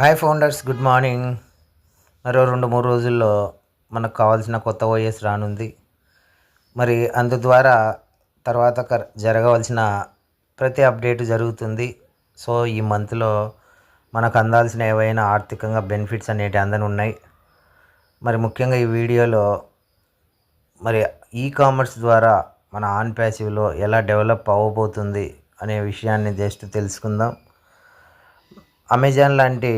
Hi founders good morning మరో రెండు మూడు రోజుల్లో మనకు కావాల్సిన కొత్త ఓఎస్ రానుంది. మరి అందు ద్వారా తర్వాత జరగవలసిన ప్రతి అప్డేట్ జరుగుతుంది. సో ఈ మంత్లో మనకు అందాల్సిన ఏవైనా ఆర్థికంగా బెనిఫిట్స్ అనేవి అందని ఉన్నాయి. మరి ముఖ్యంగా ఈ వీడియోలో మరి ఈ కామర్స్ ద్వారా మన ఆన్ ప్యాసివ్లో ఎలా డెవలప్ అవ్వబోతుంది అనే విషయాన్ని జస్ట్ తెలుసుకుందాం. అమెజాన్ లాంటి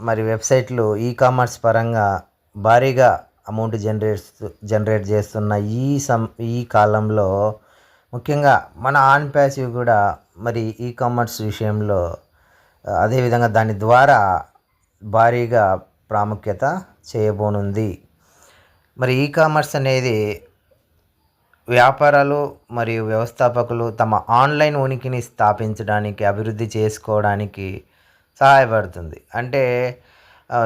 మరి వెబ్సైట్లు ఈ కామర్స్ పరంగా భారీగా అమౌంట్ జనరేట్ జనరేట్ చేస్తున్న ఈ సం ఈ కాలంలో ముఖ్యంగా మన ఆన్ ప్యాసివ్ కూడా మరి ఈ కామర్స్ విషయంలో అదేవిధంగా దాని ద్వారా భారీగా ప్రాముఖ్యత చేయబోనుంది. మరి ఈ కామర్స్ అనేది వ్యాపారాలు మరియు వ్యవస్థాపకులు తమ ఆన్లైన్ ఉనికిని స్థాపించడానికి అభివృద్ధి చేసుకోవడానికి సహాయపడుతుంది. అంటే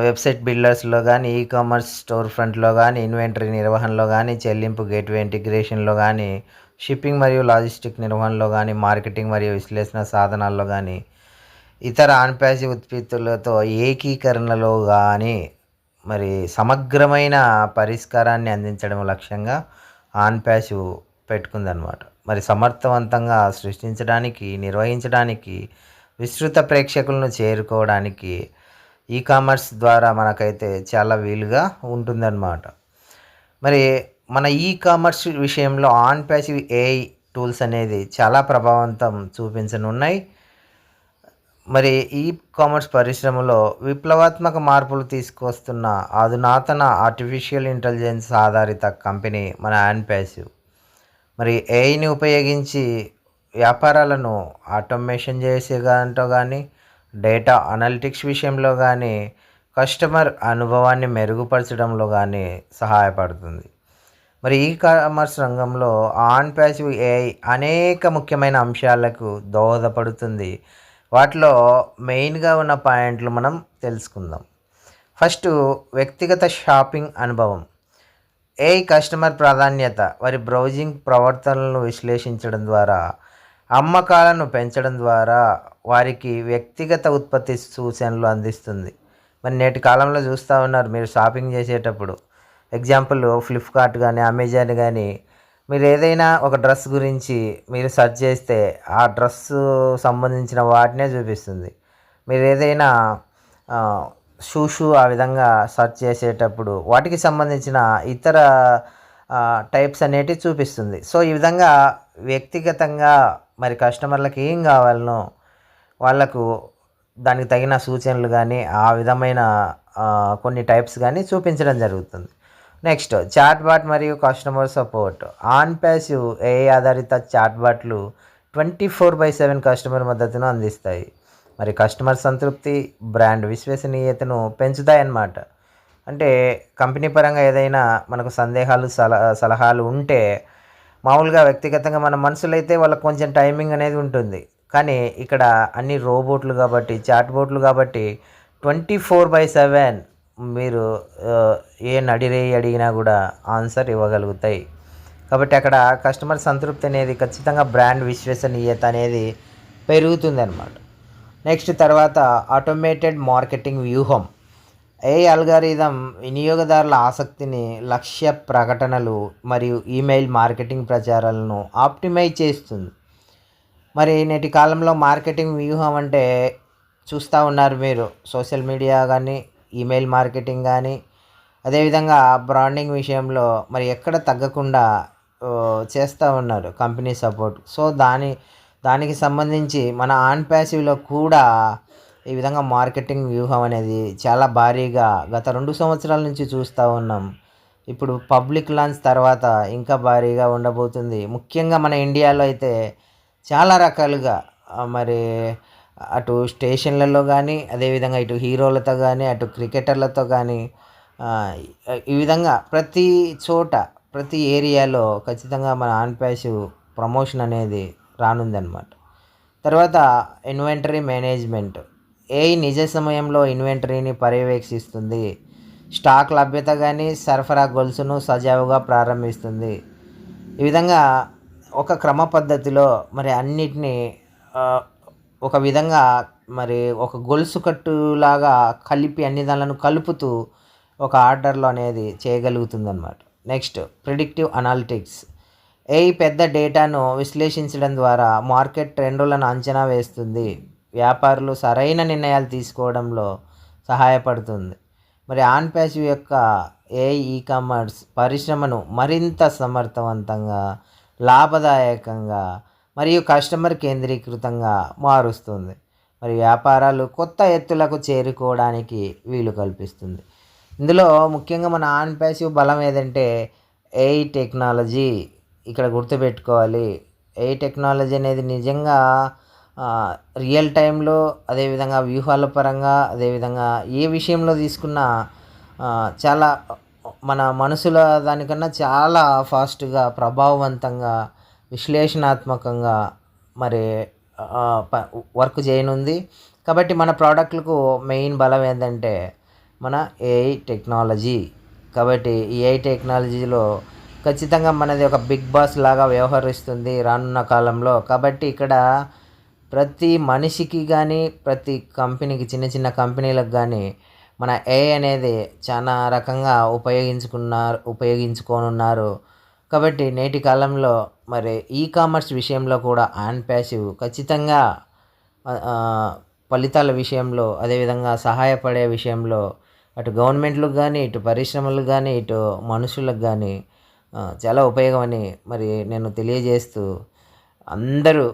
వెబ్సైట్ బిల్డర్స్లో కానీ ఈ కామర్స్ స్టోర్ ఫ్రంట్లో కానీ ఇన్వెంటరీ నిర్వహణలో కానీ చెల్లింపు గేట్వే ఇంటిగ్రేషన్లో కానీ షిప్పింగ్ మరియు లాజిస్టిక్ నిర్వహణలో కానీ మార్కెటింగ్ మరియు విశ్లేషణ సాధనాల్లో కానీ ఇతర ఆన్ప్యాసి ఉత్పత్తులతో ఏకీకరణలో కానీ మరి సమగ్రమైన పరిష్కారాన్ని అందించడం లక్ష్యంగా ఆన్ప్యాసి పెట్టుకుందనమాట. మరి సమర్థవంతంగా సృష్టించడానికి నిర్వహించడానికి విస్తృత ప్రేక్షకులను చేరుకోవడానికి ఈ కామర్స్ ద్వారా మనకైతే చాలా వీలుగా ఉంటుందన్నమాట. మరి మన ఈ కామర్స్ విషయంలో ఆన్ ప్యాసివ్ ఏఐ టూల్స్ అనేది చాలా ప్రభావవంతం చూపించనున్నాయి. మరి ఈ కామర్స్ పరిశ్రమలో విప్లవాత్మక మార్పులు తీసుకొస్తున్న అధునాతన ఆర్టిఫిషియల్ ఇంటెలిజెన్స్ ఆధారిత కంపెనీ మన ఆన్ ప్యాసివ్. మరి ఏఐని ఉపయోగించి వ్యాపారాలను ఆటోమేషన్ చేసే దాంట్లో కానీ డేటా అనలిటిక్స్ విషయంలో కానీ కస్టమర్ అనుభవాన్ని మెరుగుపరచడంలో కానీ సహాయపడుతుంది. మరి ఈ కామర్స్ రంగంలో ఆన్ ప్యాసివ్ ఏఐ అనేక ముఖ్యమైన అంశాలకు దోహదపడుతుంది. వాటిలో మెయిన్గా ఉన్న పాయింట్లు మనం తెలుసుకుందాం. ఫస్ట్ వ్యక్తిగత షాపింగ్ అనుభవం. ఏఐ కస్టమర్ ప్రాధాన్యత వారి బ్రౌజింగ్ ప్రవర్తనలను విశ్లేషించడం ద్వారా అమ్మకాలను పెంచడం ద్వారా వారికి వ్యక్తిగత ఉత్పత్తి సూచనలు అందిస్తుంది. మరి నేటి కాలంలో చూస్తూ ఉన్నారు మీరు షాపింగ్ చేసేటప్పుడు. ఎగ్జాంపుల్ ఫ్లిప్కార్ట్ కానీ అమెజాన్ కానీ మీరు ఏదైనా ఒక డ్రెస్ గురించి మీరు సెర్చ్ చేస్తే ఆ డ్రెస్ సంబంధించిన వాటినే చూపిస్తుంది. మీరు ఏదైనా షూషు ఆ విధంగా సెర్చ్ చేసేటప్పుడు వాటికి సంబంధించిన ఇతర టైప్స్ అనేటివి చూపిస్తుంది. సో ఈ విధంగా వ్యక్తిగతంగా మరి కస్టమర్లకు ఏం కావాలనో వాళ్ళకు దానికి తగిన సూచనలు కానీ ఆ విధమైన కొన్ని టైప్స్ కానీ చూపించడం జరుగుతుంది. నెక్స్ట్ చాట్బాట్ మరియు customer support. On passive AI ఆధారిత చాట్బాట్లు twenty four by seven customer మద్దతును అందిస్తాయి. మరి కస్టమర్ సంతృప్తి బ్రాండ్ విశ్వసనీయతను పెంచుతాయన్నమాట. అంటే కంపెనీ పరంగా ఏదైనా మనకు సందేహాలు సలహా సలహాలు ఉంటే మామూలుగా వ్యక్తిగతంగా మన మనుషులైతే వాళ్ళకి కొంచెం టైమింగ్ అనేది ఉంటుంది. కానీ ఇక్కడ అన్ని రోబోట్లు కాబట్టి చాట్ బోట్లు కాబట్టి ట్వంటీ ఫోర్ బై సెవెన్ మీరు ఏ నడిరేయి అడిగినా కూడా ఆన్సర్ ఇవ్వగలుగుతాయి. కాబట్టి అక్కడ కస్టమర్ సంతృప్తి అనేది ఖచ్చితంగా బ్రాండ్ విశ్వసనీయత అనేది పెరుగుతుంది అనమాట నెక్స్ట్ తర్వాత ఆటోమేటెడ్ మార్కెటింగ్ వ్యూహం. ఏ అల్గారిథం వినియోగదారుల ఆసక్తిని లక్ష్య ప్రకటనలు మరియు ఈమెయిల్ మార్కెటింగ్ ప్రచారాలను ఆప్టిమైజ్ చేస్తుంది. మరి నేటి కాలంలో మార్కెటింగ్ వ్యూహం అంటే చూస్తూ ఉన్నారు మీరు. సోషల్ మీడియా కానీ ఈమెయిల్ మార్కెటింగ్ కానీ అదేవిధంగా బ్రాండింగ్ విషయంలో మరి ఎక్కడ తగ్గకుండా చేస్తూ ఉన్నారు కంపెనీ సపోర్ట్. సో దాని దానికి సంబంధించి మన ఆన్ ప్యాసివ్లో కూడా ఈ విధంగా మార్కెటింగ్ వ్యూహం అనేది చాలా భారీగా గత రెండు సంవత్సరాల నుంచి చూస్తూ ఉన్నాం. ఇప్పుడు పబ్లిక్ లాంచ్ తర్వాత ఇంకా భారీగా ఉండబోతుంది. ముఖ్యంగా మన ఇండియాలో అయితే చాలా రకాలుగా మరి అటు స్టేషన్లలో కానీ అదేవిధంగా ఇటు హీరోలతో కానీ అటు క్రికెటర్లతో కానీ ఈ విధంగా ప్రతి చోట ప్రతి ఏరియాలో ఖచ్చితంగా మన ఆన్ ప్రమోషన్ అనేది రానుందన్నమాట. తర్వాత ఇన్వెంటరీ మేనేజ్మెంట్. ఏఐ నిజ సమయంలో ఇన్వెంటరీని పర్యవేక్షిస్తుంది. స్టాక్ లభ్యత కానీ సరఫరా గొలుసును సజావుగా ప్రారంభిస్తుంది. ఈ విధంగా ఒక క్రమ పద్ధతిలో మరి అన్నిటినీ ఒక విధంగా మరి ఒక గొలుసు కట్టులాగా కలిపి అన్ని దానిలను కలుపుతూ ఒక ఆర్డర్లో అనేది చేయగలుగుతుందన్నమాట. Next predictive analytics. ఏ పెద్ద డేటాను విశ్లేషించడం ద్వారా మార్కెట్ ట్రెండులను అంచనా వేస్తుంది. వ్యాపారులు సరైన నిర్ణయాలు తీసుకోవడంలో సహాయపడుతుంది. మరి ఆన్ ప్యాసివ్ యొక్క ఏ ఈ కామర్స్ పరిశ్రమను మరింత సమర్థవంతంగా లాభదాయకంగా మరియు కస్టమర్ కేంద్రీకృతంగా మారుస్తుంది. మరి వ్యాపారాలు కొత్త ఎత్తులకు చేరుకోవడానికి వీలు కల్పిస్తుంది. ఇందులో ముఖ్యంగా మన ఆన్ ప్యాసివ్ బలం ఏదంటే ఏఐ టెక్నాలజీ ఇక్కడ గుర్తుపెట్టుకోవాలి. ఏఐ టెక్నాలజీ అనేది నిజంగా రియల్ టైంలో అదేవిధంగా వ్యూహాల పరంగా అదేవిధంగా ఏ విషయంలో తీసుకున్నా చాలా మన మనసుల దానికన్నా చాలా ఫాస్ట్గా ప్రభావవంతంగా విశ్లేషణాత్మకంగా మరి వర్క్ చేయనుంది. కాబట్టి మన ప్రోడక్ట్లకు మెయిన్ బలం ఏంటంటే మన ఏఐ టెక్నాలజీ కాబట్టి ఏఐ టెక్నాలజీలో ఖచ్చితంగా మనది ఒక బిగ్ బాస్ లాగా వ్యవహరిస్తుంది రానున్న కాలంలో. కాబట్టి ఇక్కడ ప్రతి మనిషికి కానీ ప్రతి కంపెనీకి చిన్న చిన్న కంపెనీలకు కానీ మన ఏ అనేది చాలా రకంగా ఉపయోగించుకున్నారు ఉపయోగించుకోనున్నారు. కాబట్టి నేటి కాలంలో మరి ఈ కామర్స్ విషయంలో కూడా ఆన్ ప్యాసివ్ ఖచ్చితంగా ఫలితాల విషయంలో అదేవిధంగా సహాయపడే విషయంలో అటు గవర్నమెంట్లకు కానీ ఇటు పరిశ్రమలకు కానీ ఇటు మనుషులకు కానీ చాలా ఉపయోగమని మరి నేను తెలియజేస్తూ అందరూ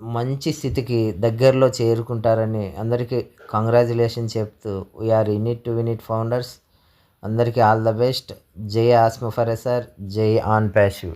మంచి స్థితికి దగ్గరలో చేరుకుంటారని అందరికీ కంగ్రాచులేషన్ చెప్తూ we are in it to win it founders అందరికీ ఆల్ ద బెస్ట్ జై ఆస్మఫరెసర్ జై ఆన్ ప్యాషివ్